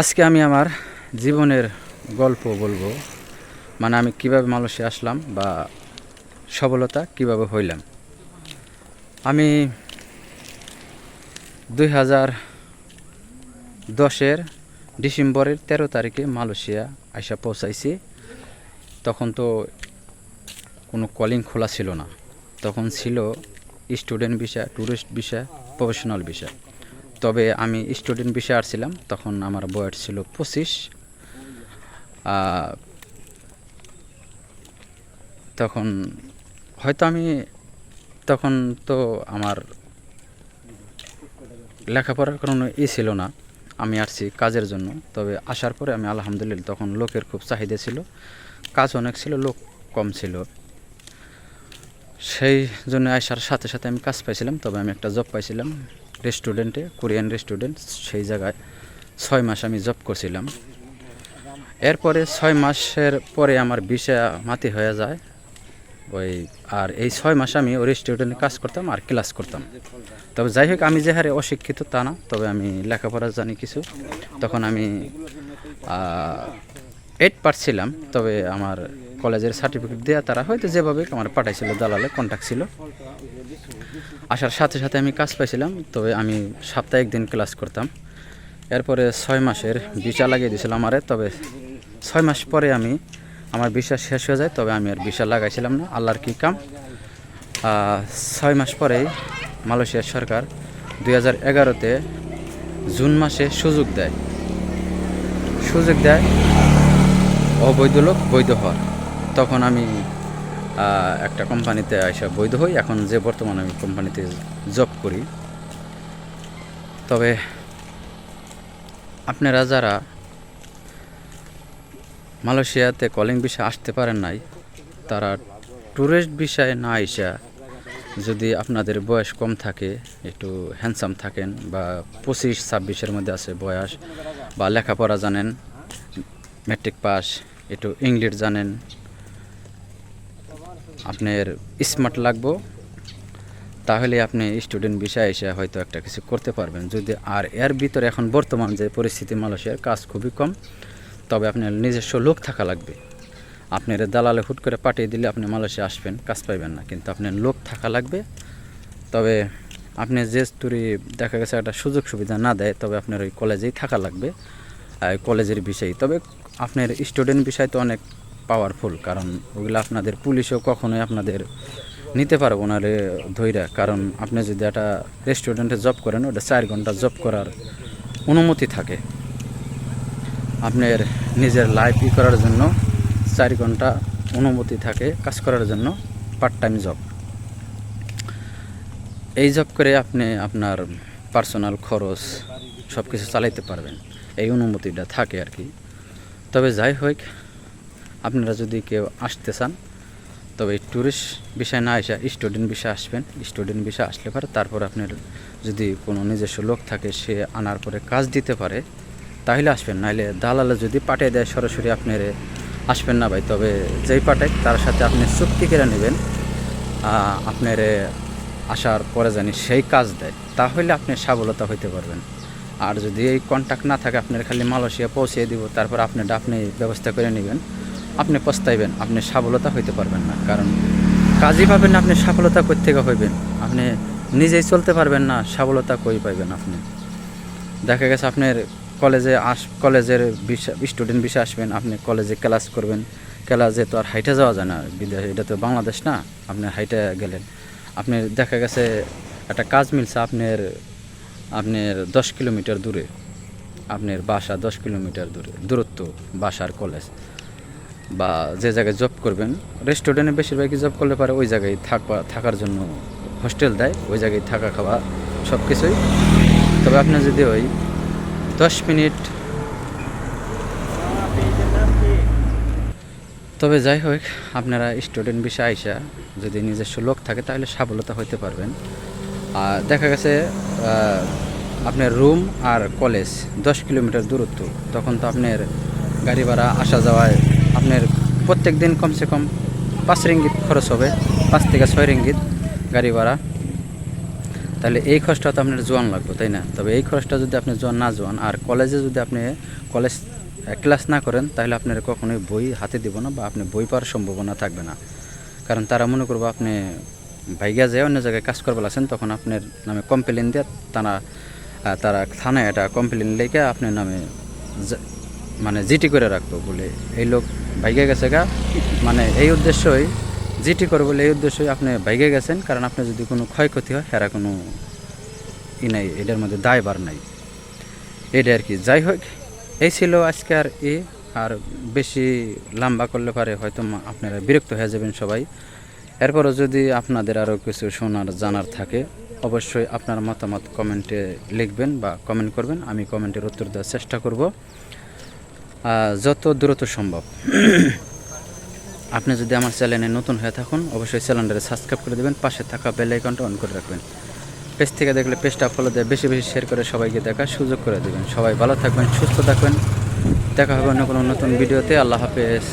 আজকে আমি আমার জীবনের গল্প বলব। মানে আমি কীভাবে মানুষে আসলাম বা সফলতা কীভাবে হইলাম। আমি দুই হাজার দশের ডিসেম্বরের তেরো তারিখে মালয়েশিয়া আইসা পৌঁছাইছি। তখন তো কোনো কলিং খোলা ছিল না। তখন ছিল student visa tourist visa professional visa তবে আমি স্টুডেন্ট বিষয়ে আসছিলাম, তখন আমার বয়স ছিল পঁচিশ। তখন হয়তো আমি, তখন তো আমার লেখাপড়ার কোনো ই ছিল না, আমি আসছি কাজের জন্য। তবে আসার পরে আমি আলহামদুলিল্লাহ তখন লোকের খুব চাহিদা ছিল, কাজ অনেক ছিল, লোক কম ছিল। সেই জন্য আসার সাথে সাথে আমি কাজ পাইছিলাম, তবে আমি একটা জব পাইছিলাম। রেস্টুরেন্টে, কোরিয়ান রেস্টুরেন্ট, সেই জায়গায় ছয় মাস আমি জব করছিলাম। এরপরে ছয় মাসের পরে আমার বিষা মাতি হয়ে যায়। ওই, আর এই ছয় মাস আমি ওই রেস্টুরেন্টে কাজ করতাম আর ক্লাস করতাম। তবে যাই হোক, আমি যে হারে অশিক্ষিত তা না, তবে আমি লেখাপড়া জানি কিছু। তখন আমি এইট পারছিলাম, তবে আমার কলেজের সার্টিফিকেট দেওয়া তারা হয়তো যেভাবে আমার পাঠাইছিল দালালে কন্ট্যাক্ট ছিল। আসার সাথে সাথে আমি কাজ পাইছিলাম, তবে আমি সাপ্তাহিক দিন ক্লাস করতাম। এরপরে ছয় মাসের ভিসা লাগিয়ে দিয়েছিল আমারে, তবে ছয় মাস পরে আমি, আমার ভিসা শেষ হয়ে যায়, তবে আমি আর ভিসা লাগাইছিলাম না, আল্লাহর কী কাম। ছয় মাস পরেই মালয়েশিয়ার সরকার দুই হাজার এগারোতে জুন মাসে সুযোগ দেয়। সুযোগ দেয়, অবৈধ লোক বৈধ হওয়ার। তখন আমি একটা কোম্পানিতে এসে বৈধ হই। এখন যে বর্তমানে আমি কোম্পানিতে জব করি। তবে আপনারা যারা মালয়েশিয়াতে কলিং বিষয়ে আসতে পারেন নাই, তারা ট্যুরিস্ট বিষয়ে না আইসা যদি আপনাদের বয়স কম থাকে, একটু হ্যান্ডসাম থাকেন বা পঁচিশ ছাব্বিশের মধ্যে আছে বয়স বা লেখাপড়া জানেন ম্যাট্রিক পাস একটু ইংলিশ জানেন আপনার স্মার্ট লাগবো, তাহলে আপনি স্টুডেন্ট বিষয়ে এসে হয়তো একটা কিছু করতে পারবেন। যদি আর এর ভিতরে এখন বর্তমান যে পরিস্থিতি মালয়েশিয়ার, কাজ খুবই কম, তবে আপনার নিজস্ব লোক থাকা লাগবে। আপনার দালালে হুট করে পাঠিয়ে দিলে আপনি মালয়েশিয়া আসবেন, কাজ পাইবেন না। কিন্তু আপনার লোক থাকা লাগবে। তবে আপনি যে তুরি দেখা গেছে একটা সুযোগ সুবিধা না দেয়, তবে আপনার ওই কলেজেই থাকা লাগবে কলেজের বিষয় তবে আপনার স্টুডেন্ট বিষয় তো অনেক পাওয়ারফুল কারণ ওগুলো আপনাদের পুলিশও কখনোই আপনাদের নিতে পারব না রে ধৈরা। কারণ আপনি যদি একটা রেস্টুরেন্টে জব করেন, ওটা চার ঘণ্টা জব করার অনুমতি থাকে। আপনার নিজের লাইফ ই করার জন্য চার ঘণ্টা অনুমতি থাকে কাজ করার জন্য পার্ট টাইম জব এই জব করে আপনি আপনার পার্সোনাল খরচ সব কিছু চালাইতে পারবেন। এই অনুমতিটা থাকে আর কি। তবে যাই হোক আপনারা যদি কেউ আসতে চান, তবে ট্যুরিস্ট বিষয় না আসা স্টুডেন্ট বিষয় আসবেন। স্টুডেন্ট বিষয় আসলে পারে তারপর আপনার যদি কোনো নিজস্ব লোক থাকে, সে আনার পরে কাজ দিতে পারে, তাহলে আসবেন। নাহলে দালালে যদি পাঠিয়ে দেয়, সরাসরি আপনার আসবেন না ভাই। তবে যেই পাঠায় তার সাথে আপনি চুক্তি কেড়ে নেবেন আপনার আসার পরে জানি সেই কাজ দেয়। তাহলে আপনি সাবলতা হইতে পারবেন। আর যদি এই কন্ট্যাক্ট না থাকে, আপনার খালি মালয়েশিয়া পৌঁছে দিব, তারপর আপনারটা আপনি ব্যবস্থা করে নেবেন। আপনি পস্তাইবেন, আপনি সফলতা হইতে পারবেন না। কারণ কাজই পাবেন না, আপনি সফলতা কই থেকে হইবেন। আপনি নিজেই চলতে পারবেন না, সফলতা কই পাইবেন আপনি? দেখা গেছে আপনার কলেজে আস, কলেজের স্টুডেন্ট বিষয় আসবেন, আপনি কলেজে ক্লাস করবেন। ক্লাসে তো আর হাইটে যাওয়া যায় না বিদেশ এটা তো বাংলাদেশ না, আপনি হাইটে গেলেন। আপনি দেখা গেছে একটা কাজ মিলছে আপনার আপনার দশ কিলোমিটার দূরে। আপনার বাসা দশ কিলোমিটার দূরে, দূরত্ব বাসার কলেজ। বা যে জায়গায় জব করবেন রেস্টুরেন্টে বেশিরভাগই জব করলে পারে ওই জায়গায় থাকবা, থাকার জন্য হোস্টেল দেয়, ওই জায়গায় থাকা, খাওয়া সব কিছুই তবে আপনি যদি ওই দশ মিনিট তবে যাই হোক, আপনারা স্টুডেন্ট বিষয়ে আইসা যদি নিজস্ব লোক থাকে, তাহলে সফলতা হইতে পারবেন। আর দেখা গেছে আপনার রুম আর কলেজ দশ কিলোমিটার দূরত্ব, তখন তো আপনার গাড়ি ভাড়া আসা যাওয়ায় আপনার প্রত্যেক দিন কমসে কম পাঁচ রিঙ্গিত খরচ হবে, পাঁচ থেকে ছয় রিঙ্গিত গাড়ি ভাড়া। তাহলে এই খরচটা তো আপনার জোয়ান লাগবে, তাই না? তবে এই খরচটা যদি আপনি জোয়ান না জোয়ান, আর কলেজে যদি আপনি কলেজ ক্লাস না করেন, তাহলে আপনার কখনোই বই হাতে দিব না বা আপনি বই পাওয়ার সম্ভাবনা থাকবে না। কারণ তারা মনে করব আপনি ভাইগা যায় অন্য জায়গায় কাজ করবার আছেন, তখন আপনার নামে কমপ্লেন দিয়ে তারা তারা থানায় একটা কমপ্লেন লেখে আপনার নামে মানে জিটি করে রাখব বলে এই লোক ভাইগে গেছে গা। মানে এই উদ্দেশ্যই, জিটি করব বলে এই উদ্দেশ্যই আপনি ভাইগে গেছেন, কারণ আপনি যদি কোনো ক্ষয়ক্ষতি হয় হেরা কোনো ই নাই এটার মধ্যে দায়বার নাই। এটা আর কি। যাই হোক, এই ছিল আজকে আর এ আর বেশি লম্বা করলে পারে হয়তো আপনারা বিরক্ত হয়ে যাবেন সবাই। এরপরও যদি আপনাদের আরও কিছু শোনার, জানার থাকে, অবশ্যই আপনার মতামত কমেন্টে লিখবেন বা কমেন্ট করবেন, আমি কমেন্টের উত্তর দেওয়ার চেষ্টা করব। যত দ্রুত সম্ভব। আপনি যদি আমার চ্যানেলে নতুন হয়ে থাকুন, অবশ্যই চ্যানেলটাকে সাবস্ক্রাইব করে দেবেন, পাশে থাকা বেল আইকনটা অন করে রাখবেন। পেজ থেকে দেখলে পেজটা ফলো দিয়ে বেশি বেশি শেয়ার করে সবাইকে দেখার সুযোগ করে দেবেন। সবাই ভালো থাকবেন, সুস্থ থাকবেন। দেখা হবে অন্য কোনো নতুন ভিডিওতে আল্লাহ হাফেজ।